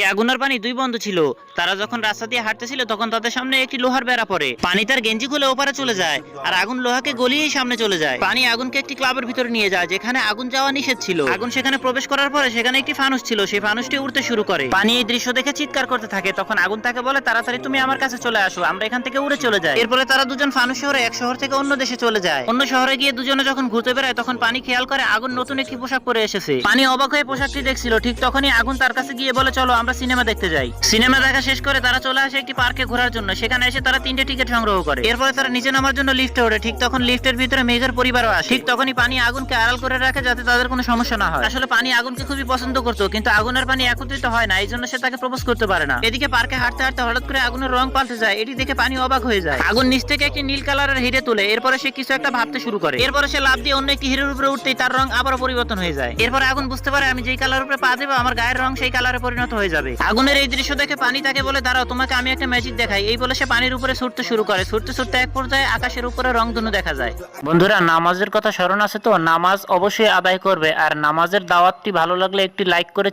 এই আগুনের পানি দুই বন্ধু ছিল। তারা যখন রাস্তা দিয়ে হাঁটতেছিল, তখন তাদের সামনে একটি লোহার বেড়া পড়ে। পানি তার গেঞ্জি খুলে ওপারে চলে যায় আর আগুন লোহাকে গলিয়েই সামনে চলে যায়। পানি আগুনকে একটি ক্লাবের ভিতরে নিয়ে যায়, যেখানে আগুন যাওয়া নিষেধ ছিল। আগুন সেখানে প্রবেশ করার পরে সেখানে একটি ফানুস ছিল, সেই ফানুসটি উড়তে শুরু করে। পানি এই দৃশ্য দেখে চিৎকার করতে থাকে, তখন আগুন তাকে বলে, তাড়াতাড়ি তুমি আমার কাছে চলে আসো, আমরা এখান থেকে উড়ে চলে যাই। এরপরে তারা দুজন ফানুস শহরে, এক শহর থেকে অন্য দেশে চলে যায়। অন্য শহরে গিয়ে দুজনে যখন ঘুরতে বেড়ায়, তখন পানি খেয়াল করে আগুন নতুন একটি পোশাক পরে এসেছে। পানি অবাক হয়ে পোশাকটি দেখছিল, ঠিক তখনই আগুন তার কাছে গিয়ে বলে, চলো, আমরা সিনেমা দেখতে যাই। সিনেমা দেখা শেষ করে তারা চলে আসে একটি পার্কে ঘোরার জন্য। সেখানে এসে তারা তিনটে টিকিট সংগ্রহ করে। এরপরে তারা নিচে নামার জন্য লিফটে ওঠে। ঠিক তখন লিফটের ভিতরে মেঘের পরিবারও আসে। ঠিক তখনই পানি আগুনকে আড়াল করে রাখে যাতে তাদের কোনো সমস্যা না হয়। আসলে পানি আগুনকে খুবই পছন্দ করতো, কিন্তু আগুনের পানি একত্রিত হয় না এই জন্য সে তাকে প্রপোজ করতে পারে না। এদিকে পার্কে হাঁটতে হাঁটতে হঠাৎ করে আগুনের রং পাল্টে যায়। এটি দেখে পানি অবাক হয়ে যায়। আগুন নিচ থেকে একটি নীল কালারের হিরে তুলে। এরপরে সে কিছু একটা ভাবতে শুরু করে। এরপরে সে লাভ দিয়ে অন্য একটি হিরের উপরে উঠতেই তার রং আবারও পরিবর্তন হয়ে যায়। এরপরে আগুন বুঝতে পারে, আমি যেই কালার উপরে পা দেবো, আমার গায়ের রং সেই কালারে পরিণত হয়ে যাবে। আগুনের এই দৃশ্য দেখে পানি তাকে বলে দাঁড়াও তোমাকে আমি একটা ম্যাজিক দেখাই। এই বলে সে পানির উপরে ছুটতে শুরু করে। ছুটতে ছুটতে এক পর্যায়ে আকাশের উপরে রংধনু দেখা যায়। বন্ধুরা নামাজের কথা স্মরণ আছে তো? নামাজ অবশ্যই আদায় করবে। আর নামাজের দাওয়াতটি ভালো লাগলে একটি লাইক করে